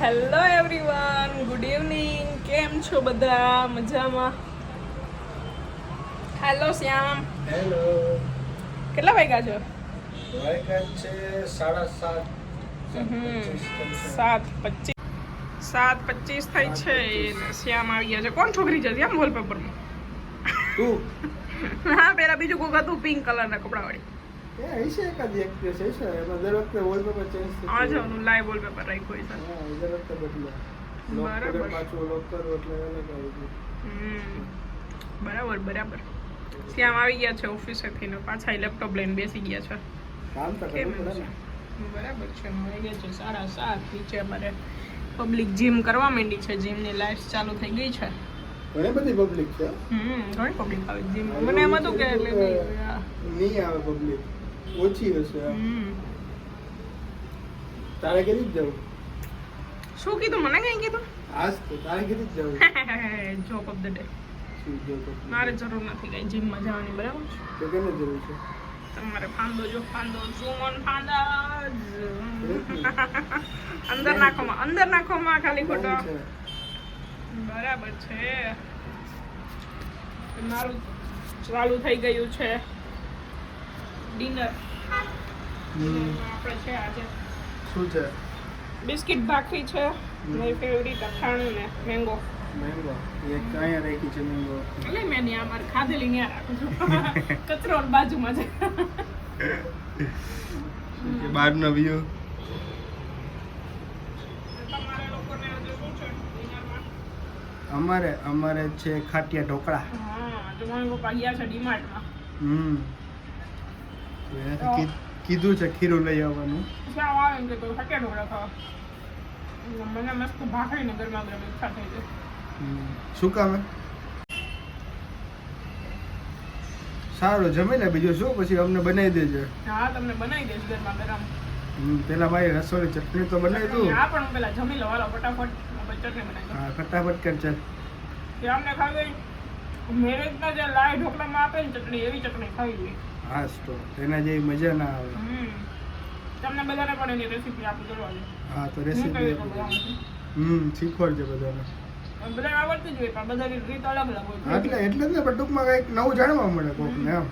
Hello everyone good evening કેમ છો બધા? મજામાં? હેલો શ્યામ. હેલો કેટલા વાગ્યા છો? વાગ્યા છે સાડા સાત. સાત પચીસ સાત પચીસ થઈ છે શ્યામ આવી ગયા છે. કોણ છોકરી છે શ્યામ? વોલપેપરમાં તું. હા પેલા બીજું કોક હતું પિંક કલરના કપડાવાળી. હશે એકાદી એક્ટ્રેસ હશે એમાં દર વખતે વોલપેપર ચેન્જ લાઈવ વોલપેપર રાખ્યું છે હા દર વખતે બદલે. બરાબર. પાછું લોક કરો એટલે અલગ આવી ગયું. બરાબર બરાબર. શ્યામ આવી ગયા છે ઓફિસેથી ને પાછા લેપટોપ લઈને બેસી ગયા છે. કામ તો કરવું પડે છે? ને બરાબર છે મળી ગયા છે. સાડા સાત નીચે અમારે પબ્લિક જીમ કરવા માંડી છે. જીમની લાઈફ ચાલુ થઈ ગઈ છે. ઘણી બધી પબ્લિક છે. હમ ઘણી પબ્લિક આવે જીમ મને એમ હતું કે એટલે નહીં આવે પબ્લિક ઓછી હશે તારે જ જવું? શું કીધું? મને કઈ કીધું? આજ તો તારે જ જવું? જોક ઓફ ધ ડે મારે જરૂર નથી કઈ જીમમાં જવાની બરાબર તો કેને જરૂર છે? તમારે ફાંદો જો ફાંદો ઝૂમ ઓન ફાંદા અંદર નાખોમાં અંદર નાખોમાં ખાલી ખોટો. બરાબર છે. મારું ચાલુ થઈ ગયું છે. ડિનર. આપણે છે આજે. શું છે? બિસ્કિટ ભાખરી છે. મારી ફેવરિટ અથાણું ને મેંગો મેંગો એક અહીંયા રાખી છે મેંગો એટલે મેં ત્યાં અમારે ખાધેલી ત્યાં રાખું છું. કચરો બાજુમાં છે? બહારનો વ્યૂ તમારે અમારે અમારે છે ખાટિયા ઢોકળા. હા તો મમ્મી પપ્પા ગયા છે ડીમાર્ટમાં. હમ. એનાથી કીધું છે ખીરું લઈ આવવાનું. ત્યાં આવે એમ કે કોઈ ઢોકળા ખાવા. મને મસ્ત ભાખરી ગરમા ગરમ ઈચ્છા થઈ છે. શું કામે સારું જમી લે બીજું શું? પછી અમને બનાવી દેજો. હા તમને બનાવી દેજો ગરમા ગરમ. પેલા ભાઈ રસોઈ ચટણી તો બનાવી દઉં હા પણ પેલા જમી લો હાલો ફટાફટ. ચટણી બનાવી હા ફટાફટ કર ચાલ. કે અમને ખાવી મેરેજના જે લાય ઢોકળામાં આપે ને ચટણી એવી ચટણી ખાવી જોઈએ હા તો એના જેવી મજા ના આવે. તમને બધાને પણ એની રેસીપી આપી કરવા હા તો રેસીપી. હમ શીખવાડજો બધાને. બધાને આવડતી જ હોય પણ બધાની રીત અલગ અલગ હા, એટલે એટલે જ ને પણ ટૂંકમાં કંઈક નવું જાણવા મળે કોકને એમ.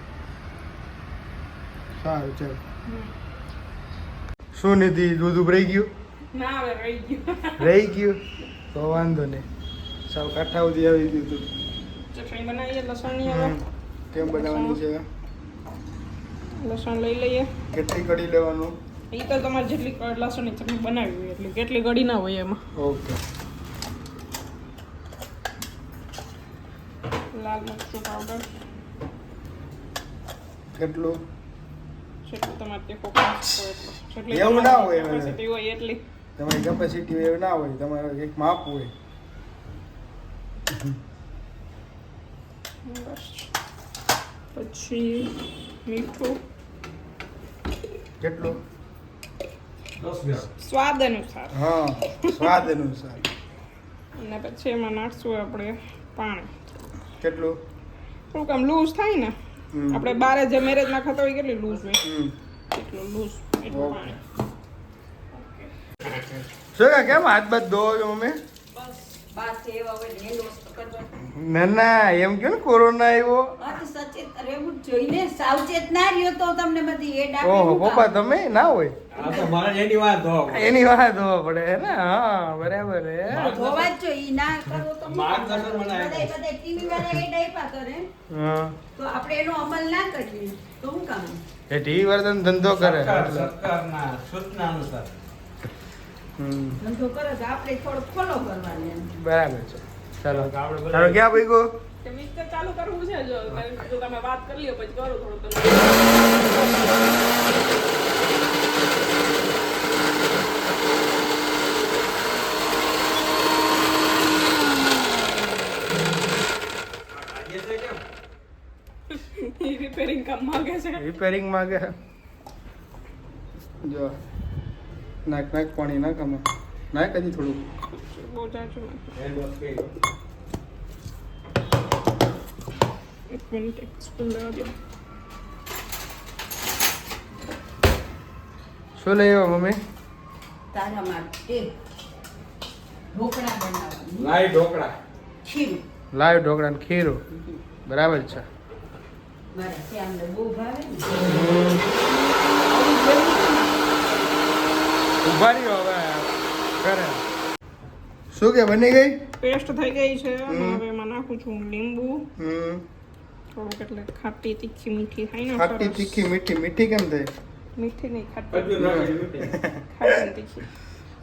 સારું ચાલ. શું નિધિ દૂધ ઉભરાઈ ગયું? ના રહી ગયું. રહી ગયું? તો વાંધો નહીં. સાવ કાંઠા સુધી આવી ગયું તું. ચટણી બનાવીએ લસણની કેમ બનાવવાની છે? લસણ લઈ લઈએ. કેટલી કડી લેવાનું? એ તો તમારે જેટલી લસણ લસણની ચટણી બનાવી હોય એટલી. કેટલી ગળી ના હોય એમાં. ઓકે. લાલ મરચું પાવડર કેટલું? જેટલું તમારે તીખો એટલું. એવું ના હોય હવે. હોય એટલી. તમારી કેપેસિટી એવું ના હોય. તમારે એક માપ હોય. પછી મીઠું. કેટલું? સ્વાદ અનુસાર. હા સ્વાદ અનુસાર. અને પછી એમાં નાખશું આપણે પાણી. કેટલું? થોડુંક આમ લૂઝ થાય ને આપણે બારે જે મેરેજમાં ખાતા હોય કેટલી લૂઝ હોય. એટલું લૂઝ એટલું ઓકે. પાણી. શું કેમ હાથ બાથ ધોવો છો અમે ના ના એમ કેમ કોરોના આવ્યો? સચેત જોઈને સાવચેત ના રહ્યો તો તમને બધી એડ આપે ઓહો પપ્પા તમે ના હોય? આ તો મારે એની વાત ધો એની વાત ધોવા પડે હે ને? હા બરાબર હે. ધોવા જ ઈ ના કરો તો માર્ગદર્શન મને બધાય- આપ્યું. બધાય વાળા એડ આપ્યા કરે હા. તો આપણે એનો અમલ ના કરીએ તો હું કામ? એ ટીવી વર્તન ધંધો કરે. સરકારના સૂચના અનુસાર. હમ. ધંધો કરે તો આપણે થોડો ફોલો કરવાની બરાબર છે. ચાલો. ચાલો ક્યાં ભાઈ ગો કે મિક્સર ચાલુ કરવું છે જો. જો તમે વાત કરી લ્યો પછી કરો થોડું તમને રિપેરિંગ કામ માંગે છે. રિપેરિંગ માંગે. જો નાખ નાખ પાણી નાખ આમાં. નાખ હજી થોડું. બહુ જાજુ નથી. હેન્ડ વોશ કર્યો એક મિનિટ એક સ્પૂન લેવા દો શું લઈ આવ્યો મમ્મી તારા માટે ઢોકળા બનાવવાનું લાઈ ઢોકળા ખીરું લાઈવ ઢોકળા ને ખીરું બરાબર છે મારા શ્યામને બહુ ભાવે ઊભા રહ્યો હવે કરે શું કે બની ગઈ પેસ્ટ થઈ ગઈ છે હવે એમાં નાખું છું લીંબુ હમ થોડુંક એટલે ખાટી તીખી મીઠી થાય ને ખાટી તીખી મીઠી મીઠી કેમ થાય? મીઠી નહીં ખાટી. ખાટી તીખી.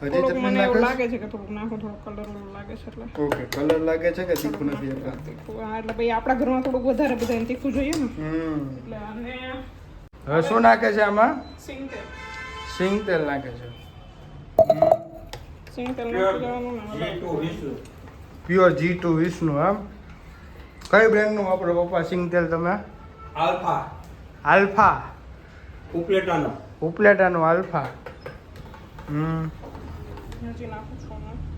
હજી થોડુંક મને એવું લાગે છે કે થોડુંક નાખો થોડો કલર લાગે છે એટલે. ઓકે કલર લાગે છે કે તીખું નથી હા એટલે ભાઈ આપણા ઘરમાં થોડુંક વધારે બધાને તીખું જોઈએ ને. હમ. એટલે આને હવે શું નાખે છે આમાં? સિંગ તેલ. સિંગ તેલ નાખે છે. સિંગ તેલ નાખી દેવાનું. પ્યોર જી ટુ વિષ્ણુ આમ કઈ બ્રાન્ડનું વાપરો પપ્પા? સિંગ તેલ તમે? આલ્ફા. આલ્ફા? ઉપલેટાનો. ઉપલેટાનું આલ્ફા. હમ.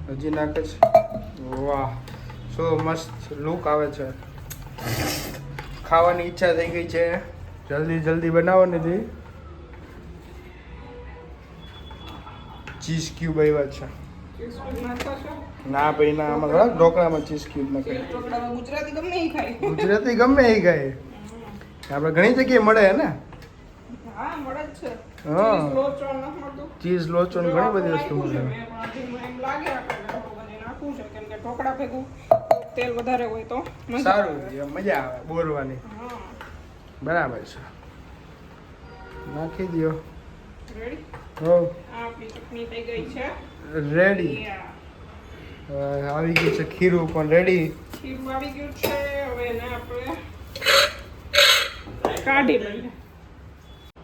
હજી નાખું છું વાહ. શું મસ્ત લુક આવે છે. ખાવાની ઈચ્છા થઈ ગઈ છે. જલ્દી જલ્દી બનાવો નથી ચીઝ ક્યુબ આવ્યા છો. ના ભાઈ ના આમાં થોડા ઢોકળામાં ચીઝ ક્યુબ ના ખાય ગુજરાતી ગમે એ ખાય. ગુજરાતી ગમે એ ખાય. આપણે ઘણી જગ્યાએ મળે હે ને? હા મળે જ છે. હા. ચીઝ લોચો નથી મળતું. ચીઝ લોચો ને ઘણી બધી વસ્તુ મળે. લાગે નાખવું છે કેમ કે ઢોકળા ભેગું તેલ વધારે હોય તો સારું મજા આવે બોરવાની. બરાબર છે. નાખી દો રેડી હો. આ આપણી ચટણી થઈ ગઈ છે. રેડી આવી ગયું છે ખીરું પણ રેડી ખીરું આવી ગયું છે હવે એને આપણે કાઢી લઈએ.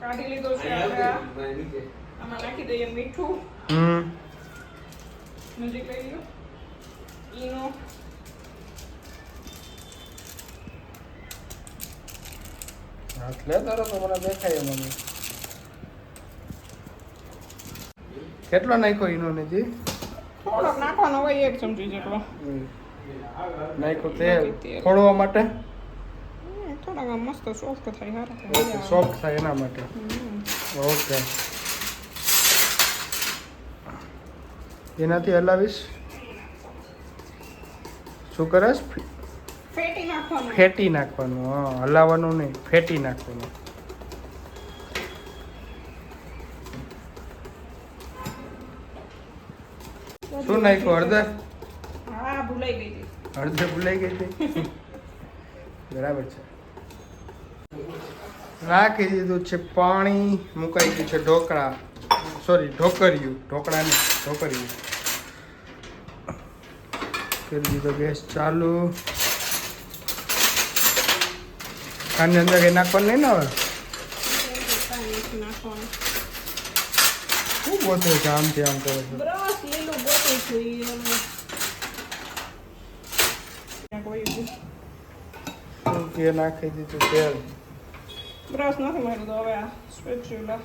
કાઢી લીધો છે આપણે આમાં નાખી દઈએ મીઠું. હમ. નજીક લઈ લો ઈનો. હાથ લે તારો તો મને દેખાય મને કેટલો નાખ્યો ઈનો જી? થોડોક નાખવાનો હોય એક ચમચી જેટલો. નાખ્યું તેલ ખોળવા માટે? થોડાક મસ્ત સોફ્ટ થાય હારા સોફ્ટ થાય એના માટે. ઓકે. એનાથી હલાવીશ. શું કરસ? ફેટી નાખવાનું. ફેટી નાખવાનું હા હલાવવાનું નહીં ફેટી નાખવાનું. શું નાખ્યું? હળદર? હા ભૂલાઈ ગઈ હતી. હળદર ભૂલાઈ ગઈ હતી? બરાબર છે. રાખી દીધું છે પાણી મુકાઈ ગયું છે ઢોકળા. સોરી ઢોકરિયું ઢોકળા નહીં ઢોકરિયું કરી દીધો ગેસ ચાલુ. આની અંદર કંઈ નાખવાનું નહીં ને હવે? શું ગોતે છે આમથી આમ કરે છે? શું કે નાખી દીધું તેલ બ્રશ નથી માર્યું તો હવે આ સ્પેચ્યુલા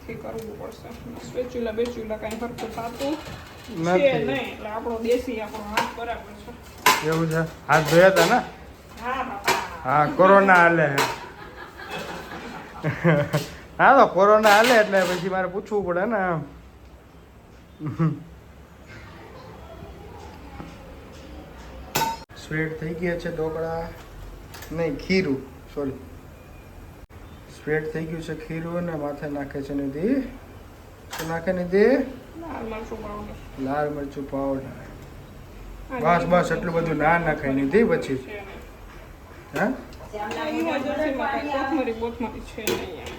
થી કરવું પડશે સ્પેચ્યુલા બેચ્યુલા કાંઈ ફરતું થતું છે નહીં એટલે આપણો દેશી આપણો હાથ બરાબર છે એવું છે હાથ ધોયા હતા ને હા કોરોના હાલે હા તો કોરોના હાલે એટલે પછી મારે પૂછવું પડે ને સ્પ્રેડ થઈ ગયા છે ઢોકળા. નહીં ખીરું સોરી. સ્પ્રેડ થઈ ગયું છે ખીરું અને માથે નાખે છે નિધિ. શું નાખે નિધિ? લાલ મરચું પાવડર લાલ મરચું પાવડર બસ બસ એટલું બધું ના નાખાય નિધિ પછી. હા?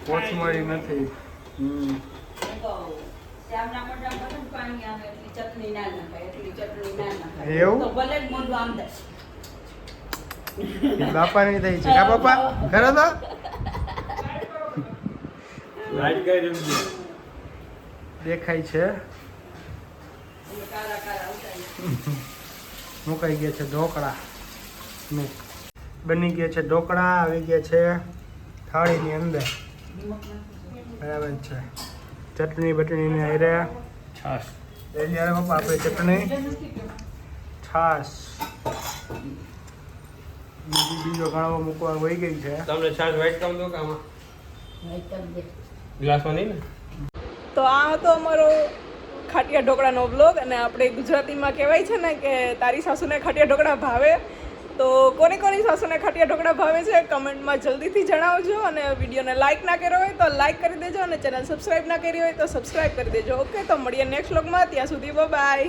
કોથમરી નથી. હમ. એવું? તો ભલે જ મોઢું આમ થાય એ બાપાની થઈ છે. કા બાપા ખરો તો? દેખાય છે. એટલે મુકાઈ ગયા છે ઢોકળા. બની ગયા છે ઢોકળા આવી ગયા છે થાળીની અંદર. બરાબર છે. ચટણી બટણી ને હારે. છાસ લઈ લે પપ્પા આપણે ચટણી. છાશ. બીજી બીજો ઘણો મૂકવા વહી ગઈ છે. તમને છાશ વાઈટ કામ દો કે ગ્લાસમાં નહીં ને? તો આ હતો અમારો ખાટિયા ઢોકળાનો વ્લોગ અને આપણે ગુજરાતીમાં કહેવાય છે ને કે તારી સાસુને ખાટિયા ઢોકળા ભાવે. તો કોની કોની સાસુને ખાટિયા ઢોકળા ભાવે છે કમેન્ટમાં જલ્દીથી જણાવજો અને વિડીયોને લાઇક ના કર્યો હોય તો લાઇક કરી દેજો અને ચેનલ સબસ્ક્રાઇબ ના કરી હોય તો સબસ્ક્રાઈબ કરી દેજો. ઓકે તો મળીએ નેક્સ્ટ વ્લોગમાં ત્યાં સુધી બાય